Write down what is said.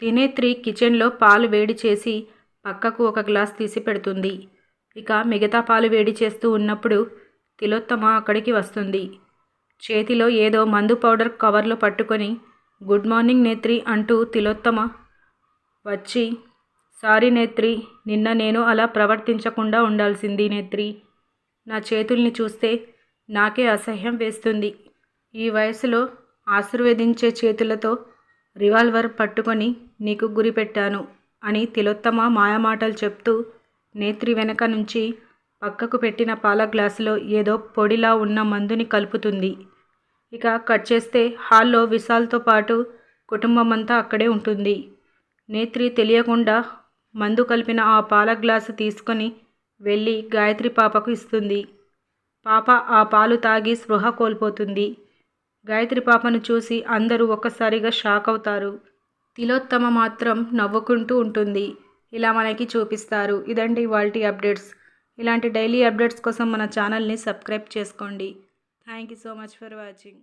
తినేత్రి కిచెన్లో పాలు వేడి చేసి పక్కకు ఒక గ్లాస్ తీసి పెడుతుంది. ఇక మిగతా పాలు వేడి చేస్తూ ఉన్నప్పుడు తిలోత్తమ అక్కడికి వస్తుంది. చేతిలో ఏదో మందు పౌడర్ కవర్లో పట్టుకొని గుడ్ మార్నింగ్ నేత్రి అంటూ తిలోత్తమ వచ్చి సారీ నేత్రి నిన్న నేను అలా ప్రవర్తించకుండా ఉండాల్సింది నేత్రి. నా చేతుల్ని చూస్తే నాకే అసహ్యం వేస్తుంది. ఈ వయసులో ఆశీర్వదించే చేతులతో రివాల్వర్ పట్టుకొని నీకు గురిపెట్టాను అని తిలోత్తమ మాయమాటలు చెప్తూ నేత్రి వెనక నుంచి పక్కకు పెట్టిన పాల గ్లాసులో ఏదో పొడిలా ఉన్న మందుని కలుపుతుంది. ఇక కట్ చేస్తే హాల్లో విశాల్తో పాటు కుటుంబం అంతా అక్కడే ఉంటుంది. నేత్రి తెలియకుండా మందు కలిపిన ఆ పాల గ్లాసు తీసుకొని వెళ్ళి గాయత్రి పాపకు ఇస్తుంది. పాప ఆ పాలు తాగి స్పృహ కోల్పోతుంది. గాయత్రి పాపను చూసి అందరూ ఒక్కసారిగా షాక్ అవుతారు. తిలోత్తమ మాత్రం నవ్వుకుంటూ ఉంటుంది. ఇలా మనకి చూపిస్తారు. ఇదండి వాళ్ళ అప్డేట్స్. ఇలాంటి డైలీ అప్డేట్స్ కోసం మన ఛానల్ని సబ్స్క్రైబ్ చేసుకోండి. Thank you so much for watching.